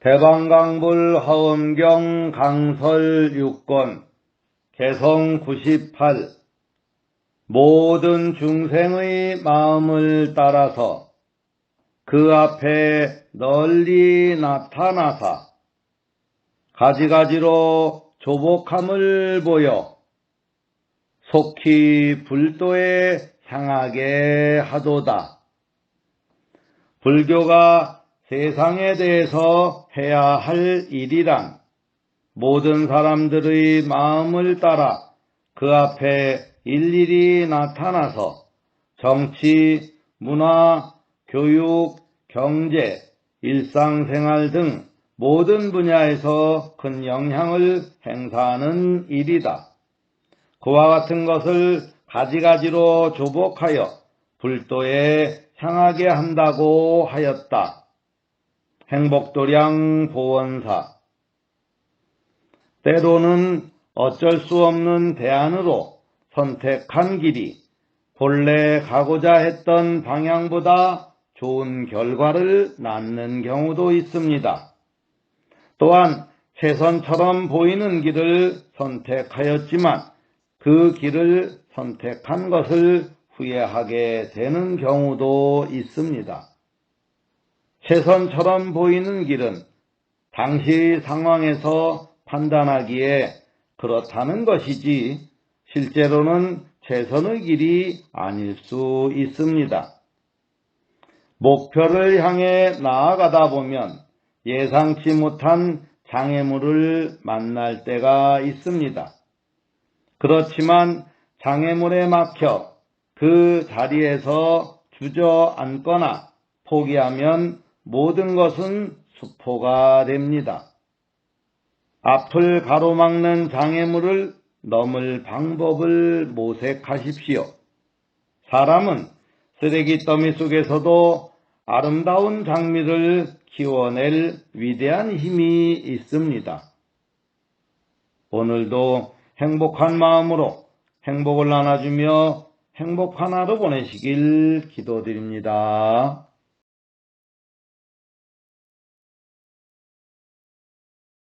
대방강불 하엄경 강설 6권 개성 98 모든 중생의 마음을 따라서 그 앞에 널리 나타나사 가지가지로 조복함을 보여 속히 불도에 향하게 하도다. 불교가 세상에 대해서 해야 할 일이란 모든 사람들의 마음을 따라 그 앞에 일일이 나타나서 정치, 문화, 교육, 경제, 일상생활 등 모든 분야에서 큰 영향을 행사하는 일이다. 그와 같은 것을 가지가지로 조복하여 불도에 향하게 한다고 하였다. 행복도량 보원사 때로는 어쩔 수 없는 대안으로 선택한 길이 본래 가고자 했던 방향보다 좋은 결과를 낳는 경우도 있습니다. 또한 최선처럼 보이는 길을 선택하였지만 그 길을 선택한 것을 후회하게 되는 경우도 있습니다. 최선처럼 보이는 길은 당시 상황에서 판단하기에 그렇다는 것이지 실제로는 최선의 길이 아닐 수 있습니다. 목표를 향해 나아가다 보면 예상치 못한 장애물을 만날 때가 있습니다. 그렇지만 장애물에 막혀 그 자리에서 주저앉거나 포기하면 모든 것은 수포가 됩니다. 앞을 가로막는 장애물을 넘을 방법을 모색하십시오. 사람은 쓰레기 더미 속에서도 아름다운 장미를 키워낼 위대한 힘이 있습니다. 오늘도 행복한 마음으로 행복을 나눠주며 행복한 하루 보내시길 기도드립니다.